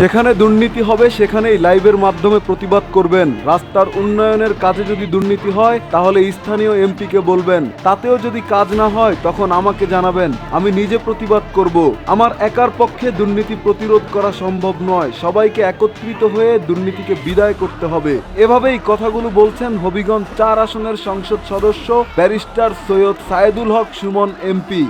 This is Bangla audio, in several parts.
যেখানে দুর্নীতি হবে, সেখানেই লাইভের মাধ্যমে প্রতিবাদ করবেন। রাস্তার উন্নয়নের কাজে যদি দুর্নীতি হয়, তাহলে স্থানীয় এমপিকে বলবেন। তাতেও যদি কাজ না হয়, তখন আমাকে জানাবেন। আমি নিজে প্রতিবাদ করব। আমার একার পক্ষে দুর্নীতি প্রতিরোধ করা সম্ভব নয়। সবাইকে একত্রিত হয়ে দুর্নীতিকে বিদায় করতে হবে। এভাবেই কথাগুলো বলছেন হবিগঞ্জ চার আসনের সংসদ সদস্য ব্যারিস্টার সৈয়দ সায়েদুল হক সুমন এমপি।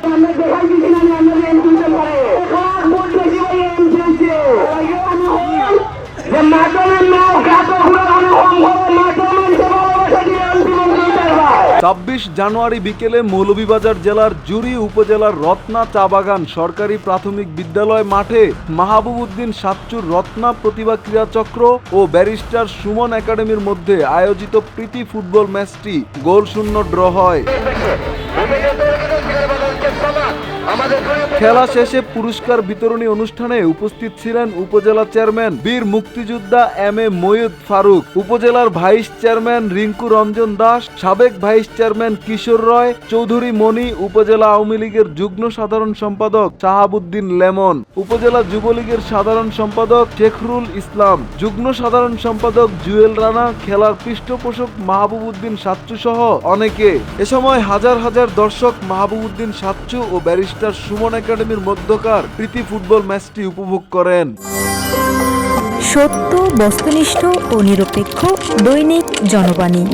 ছাব্বিশ জানুয়ারি বিকেলে মৌলভীবাজার জেলার জুরি উপজেলার রত্না চা বাগান সরকারি প্রাথমিক বিদ্যালয় মাঠে মাহবুব উদ্দিন সাতচুর রত্না প্রতিভা ক্রীড়াচক্র ও ব্যারিস্টার সুমন একাডেমির মধ্যে আয়োজিত প্রীতি ফুটবল ম্যাচটি গোল শূন্য ড্র হয়। খেলা শেষে পুরস্কার বিতরণী অনুষ্ঠানে উপস্থিত ছিলেন উপজেলা চেয়ারম্যান বীর মুক্তিযোদ্ধা এম এ ময়ূদ ফারুক, উপজেলার ভাইস চেয়ারম্যান রিঙ্কু রঞ্জন দাস, সাবেক ভাইস চেয়ারম্যান কিশোর রয়, চৌধুরী মণি, উপজেলা আওয়ামী লীগের যুগ্ম সাধারণ সম্পাদক শাহাবুদ্দিন লেমন, উপজেলা যুবলীগের সাধারণ সম্পাদক শেখরুল ইসলাম, যুগ্ম সাধারণ সম্পাদক জুয়েল রানা, খেলার পৃষ্ঠপোষক মাহবুব উদ্দিন সাচ্চু সহ অনেকে। এ সময় হাজার হাজার দর্শক মাহবুব উদ্দিন সাচ্চু ও ব্যারিস্টার সুমন একাডেমির মধ্যকার প্রীতি ফুটবল ম্যাচটি উপভোগ করেন। সত্য বস্তুনিষ্ঠ ও নিরপেক্ষ দৈনিক জনবাণী।